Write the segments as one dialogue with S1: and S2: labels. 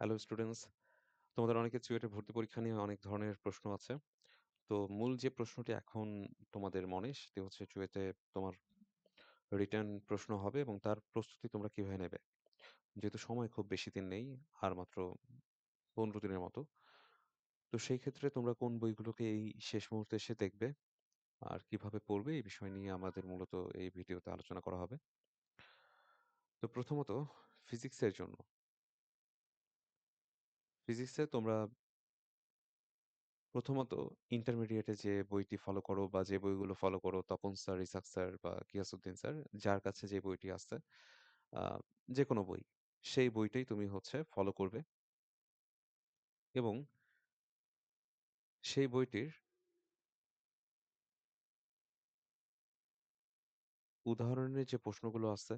S1: Hello students. তোমাদের অনেকের চুয়েটে ভর্তি পরীক্ষা নিয়ে অনেক ধরনের প্রশ্ন আছে। তো মূল যে প্রশ্নটি এখন তোমাদের মনে সেটি হচ্ছে চুয়েটে তোমার রিটার্ন প্রশ্ন হবে এবং তার প্রস্তুতি তোমরা কীভাবে নেবে? যেহেতু সময় খুব বেশি দিন নেই, আর মাত্র পনেরো দিনের মতো। তো সেই ক্ষেত্রে তোমরা কোন বইগুলোকে এই শেষ মুহূর্তে এসে দেখবে? আর কীভাবে পড়বে? এই বিষয় নিয়ে আমাদের মূলত এই ভিডিওতে আলোচনা করা হবে। তো প্রথমত ফিজিক্সের জন্য। ফিজিক্সে তোমরা প্রথমত ইন্টারমিডিয়েটে যে বইটি ফলো করো বা যে বইগুলো ফলো করো তপন স্যার, ইসাক স্যার বা গিয়াসউদ্দিন স্যার যার কাছে যে বইটি আছে আহ, যে কোনো বই, সেই বইটাই তুমি হচ্ছে ফলো করবে এবং সেই বইটির উদাহরণের যে প্রশ্নগুলো আছে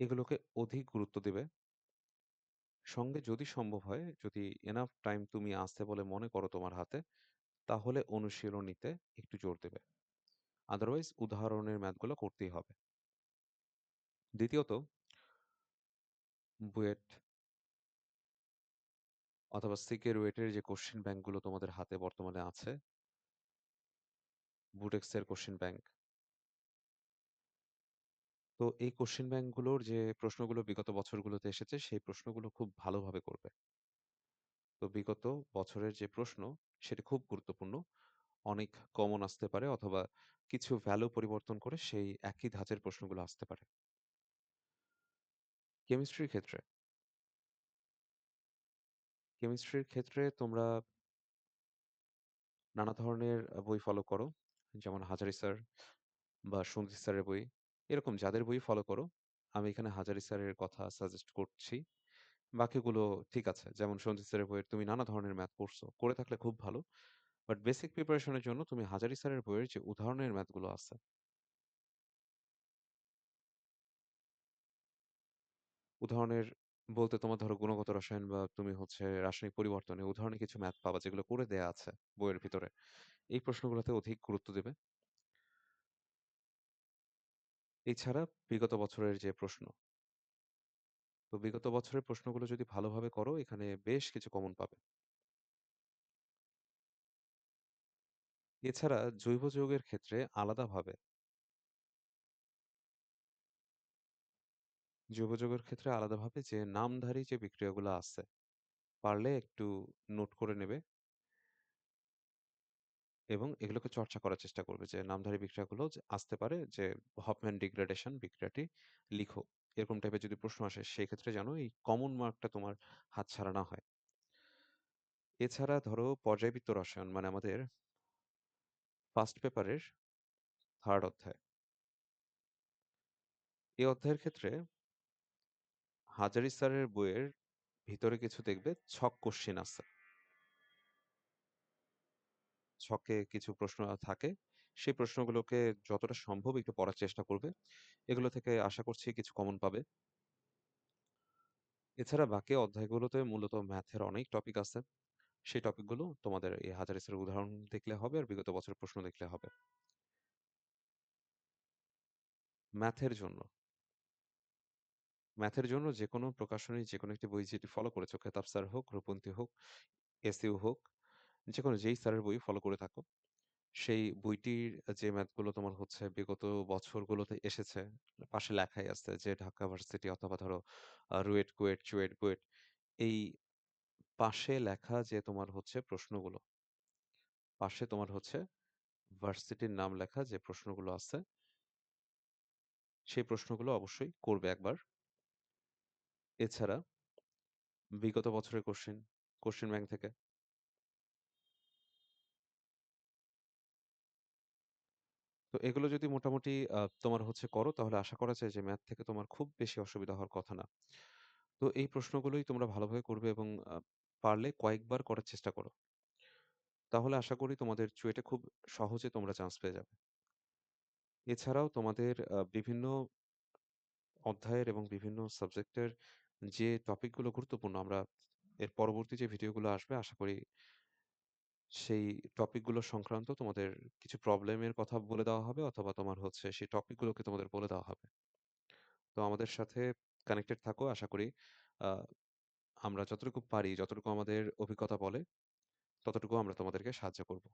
S1: এগুলোকে অধিক গুরুত্ব দেবে। সঙ্গে যদি সম্ভব হয়, যদি এনাফ টাইম তুমি আছে বলে মনে করো তোমার হাতে, তাহলে অনুশীলনীতে একটু জোর দেবে। আদারওয়াইজ উদাহরণের ম্যাথগুলো করতেই হবে। দ্বিতীয়ত বুয়েট অথবা সিকের ওয়েটের যে কোশ্চেন ব্যাংকগুলো তোমাদের হাতে বর্তমানে আছে বুটেক্সের কোশ্চেন ব্যাংক তো এই কোশ্চেন ব্যাংকগুলোর যে প্রশ্নগুলো বিগত বছরগুলোতে এসেছে, সেই প্রশ্নগুলো খুব ভালোভাবে করবে। তো বিগত বছরের যে প্রশ্ন, সেটি খুব গুরুত্বপূর্ণ। অনেক কমন আসতে পারে অথবা কিছু ভ্যালু পরিবর্তন করে সেই একই ধাঁচের প্রশ্নগুলো আসতে পারে। কেমিস্ট্রির ক্ষেত্রে। কেমিস্ট্রির ক্ষেত্রে তোমরা নানা ধরনের বই ফলো করো। যেমন হাজারি স্যার বা সঞ্জিত স্যারের বই। এরকম যাদের বই ফলো করো, আমি এখানে হাজারি স্যারের কথা সাজেস্ট করছি। বাকিগুলো ঠিক আছে, যেমন সঞ্জিত স্যারের বইয়ের তুমি নানা ধরনের ম্যাথ পড়ছো করে থাকলে খুব ভালো। বাট বেসিক প্রিপারেশনের জন্য তুমি হাজারি স্যারের বইয়ের যে উদাহরণের ম্যাথগুলো আছে উদাহরণের বলতে তোমার ধরো গুণগত রসায়ন বা তুমি হচ্ছে রাসায়নিক পরিবর্তনে উদাহরণে কিছু ম্যাথ পাবা, যেগুলো করে দেয়া আছে বইয়ের ভিতরে। এই প্রশ্নগুলোতে অধিক গুরুত্ব দেবে। এছাড়া বিগত বছরের যে প্রশ্ন তো বিগত বছরের প্রশ্নগুলো যদি ভালোভাবে করো, এখানে বেশ কিছু কমন পাবে। এছাড়া জৈব যৌগের ক্ষেত্রে আলাদাভাবে জৈব যৌগের ক্ষেত্রে আলাদাভাবে যে নামধারী যে বিক্রিয়াগুলো আছে, পারলে একটু নোট করে নেবে। এবং এগুলোকে চর্চা করার চেষ্টা করবে যে নামধারী বিক্রিয়াগুলো আসতে পারে যে হপম্যান ডিগ্রেডেশন বিক্রিয়াটি লিখো। এরকম টাইপের যদি প্রশ্ন আসে, সেই ক্ষেত্রে যেন এই কমন মার্কটা তোমার হাতছাড়া না হয়। এছাড়া ধরো পর্যায়বৃত্ত রসায়ন মানে আমাদের ফার্স্ট পেপারের থার্ড অধ্যায়। এই অধ্যায়ের ক্ষেত্রে হাজারি স্যারের বইয়ের ভিতরে কিছু দেখবে ছক কোশ্চিন আছে। ছকে কিছু প্রশ্ন থাকে, সেই প্রশ্নগুলোকে যতটা সম্ভব একটু পড়ার চেষ্টা করবে। এগুলো থেকে আশা করছি কিছু কমন পাবে। এছাড়া বাকি অধ্যায়গুলোতে মূলত ম্যাথের অনেক টপিক আছে। সেই টপিকগুলো তোমাদের এই হাজারিসের উদাহরণ দেখলে হবে আর বিগত বছরের প্রশ্ন দেখলে হবে। ম্যাথের জন্য। ম্যাথের জন্য যে কোনো প্রকাশনী যে কোনো একটি বই যেটি ফলো করেছ, খেতাব স্যার হোক, রূপন্তী হোক এসইউ হোক যে কোনো যেই স্যারের বই ফলো করে থাকো, সেই বইটির যে ম্যাথগুলো তোমার হচ্ছে বিগত বছরগুলোতে এসেছে, পাশে লেখাই আছে যে ঢাকা ভার্সিটি অথবা ধরো রুয়েট কুয়েট, চুয়েট বুয়েট এই পাশে লেখা যে তোমার হচ্ছে প্রশ্নগুলো, পাশে তোমার হচ্ছে ভার্সিটির নাম লেখা যে প্রশ্নগুলো আছে, সেই প্রশ্নগুলো অবশ্যই করবে একবার। এছাড়া বিগত বছরের কোশ্চেন কোশ্চেন ব্যাংক থেকে তো এগুলো যদি মোটামুটি তোমার হচ্ছে করো, তাহলে আশা করা যায় যে ম্যাথ থেকে তোমার খুব বেশি অসুবিধা হওয়ার কথা না। তো এই প্রশ্নগুলোই তোমরা ভালোভাবে করবে এবং পারলে কয়েকবার করার চেষ্টা করো। তাহলে আশা করি তোমাদের চুয়েটে খুব সহজে তোমরা চান্স পেয়ে যাবে। এছাড়াও তোমাদের বিভিন্ন অধ্যায়ের এবং বিভিন্ন সাবজেক্টের যে টপিকগুলো গুরুত্বপূর্ণ, আমরা এর পরবর্তী যে ভিডিওগুলো আসবে, আশা করি সেই টপিকগুলো সংক্রান্ত তোমাদের কিছু প্রবলেমের কথা বলে দেওয়া হবে অথবা তোমার হচ্ছে সেই টপিকগুলোকে তোমাদের বলে দেওয়া হবে তো আমাদের সাথে কানেক্টেড থাকো। আশা করি আ আমরা যতটুকু পারি, যতটুকু আমাদের অভিজ্ঞতা বলে, ততটুকু আমরা তোমাদেরকে সাহায্য করব।